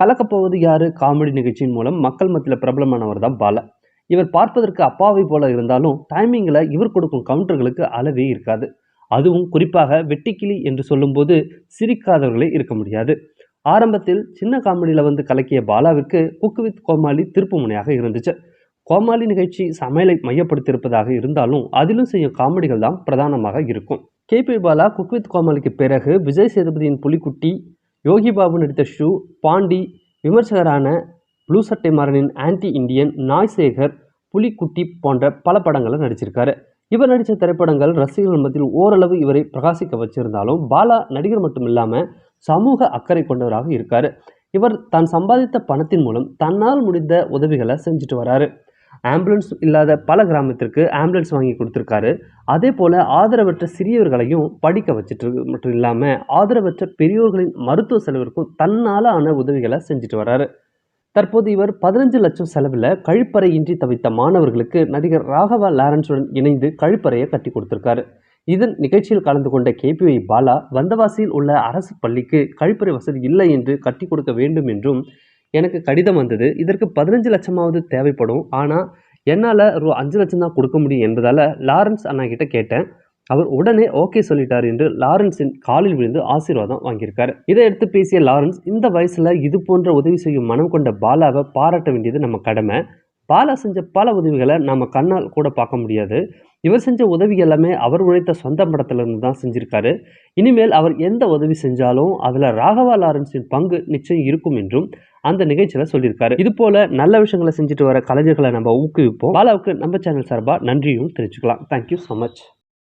கலக்கப்போவது யாரு? காமெடி நிகழ்ச்சியின் மூலம் மக்கள் மத்தியில் பிரபலமானவர் தான் பாலா. இவர் பார்ப்பதற்கு அப்பாவை போல இருந்தாலும் டைமிங்கில் இவர் கொடுக்கும் கவுண்டர்களுக்கு அளவே இருக்காது. அதுவும் குறிப்பாக வெட்டிக்கிளி என்று சொல்லும்போது சிரிக்காதவர்களே இருக்க முடியாது. ஆரம்பத்தில் சின்ன காமெடியில் வந்து கலக்கிய பாலாவிற்கு குக்கு வித் கோமாளி திருப்பு முனையாக இருந்துச்சு. கோமாளி நிகழ்ச்சி சமையலை மையப்படுத்தியிருப்பதாக இருந்தாலும் அதிலும் செய்யும் காமெடிகள் தான் பிரதானமாக இருக்கும். கேபி பாலா குக் வித் கோமாளிக்கு பிறகு விஜய் சேதுபதியின் புலிக்குட்டி யோகி பாபு நடித்த ஷூ பாண்டி விமர்சகரான ப்ளூ சட்டை மாறனின் ஆன்டி இண்டியன் நாய்சேகர் புலிக்குட்டி போன்ற பல படங்களில் நடிச்சிருக்காரு. இவர் நடித்த திரைப்படங்கள் ரசிகர்கள் மத்தியில் ஓரளவு இவரை பிரகாசிக்க வச்சிருந்தாலும் பாலா நடிகர் மட்டும் இல்லாமல் சமூக அக்கறை கொண்டவராக இருக்காரு. இவர் தான் சம்பாதித்த பணத்தின் மூலம் தன்னால் முடிந்த உதவிகளை செஞ்சுட்டு வராரு. ஆம்புலன்ஸ் இல்லாத பல கிராமத்திற்கு ஆம்புலன்ஸ் வாங்கி கொடுத்துருக்காரு. அதே போல் ஆதரவற்ற சிறியவர்களையும் படிக்க வச்சுட்டு மட்டும் இல்லாமல் ஆதரவற்ற பெரியோர்களின் மருத்துவ செலவிற்கும் தன்னால் ஆன உதவிகளை செஞ்சுட்டு வராரு. தற்போது இவர் பதினஞ்சு லட்சம் செலவில் கழிப்பறையின்றி தவித்த மாணவர்களுக்கு நடிகர் ராகவா லாரன்ஸுடன் இணைந்து கழிப்பறையை கட்டி கொடுத்துருக்காரு. இதன் நிகழ்ச்சியில் கலந்து கொண்ட கேபிஒய் பாலா வந்தவாசியில் உள்ள அரசு பள்ளிக்கு கழிப்பறை வசதி இல்லை என்று கட்டி கொடுக்க வேண்டும் என்றும் எனக்கு கடிதம் வந்தது. இதற்கு பதினஞ்சு லட்சமாவது தேவைப்படும். ஆனால் என்னால் ரூ அஞ்சு லட்சம் தான் கொடுக்க முடியும் என்பதால் லாரன்ஸ் அண்ணா கிட்ட கேட்டேன். அவர் உடனே ஓகே சொல்லிட்டார் என்று லாரன்ஸின் காலில் விழுந்து ஆசீர்வாதம் வாங்கியிருக்காரு. இதை எடுத்து பேசிய லாரன்ஸ் இந்த வயசில் இது போன்ற உதவி செய்யும் மனம் கொண்ட பாலாவை பாராட்ட வேண்டியது நம்ம கடமை. பாலா செஞ்ச பல உதவிகளை நம்ம கண்ணால் கூட பார்க்க முடியாது. இவர் செஞ்ச உதவி எல்லாமே அவர் உழைத்த சொந்த படத்திலிருந்து தான் செஞ்சிருக்காரு. இனிமேல் அவர் எந்த உதவி செஞ்சாலும் அதில் ராகவா லாரன்ஸின் பங்கு நிச்சயம் இருக்கும் என்றும் அந்த நிகழ்ச்சியில் சொல்லியிருக்காரு. இது போல நல்ல விஷயங்களை செஞ்சுட்டு வர கலைஞர்களை நம்ம ஊக்குவிப்போம். பாலாவுக்கு நம்ம சேனல் சார்பாக நன்றியும் தெரிவிச்சுக்கலாம். Thank you so much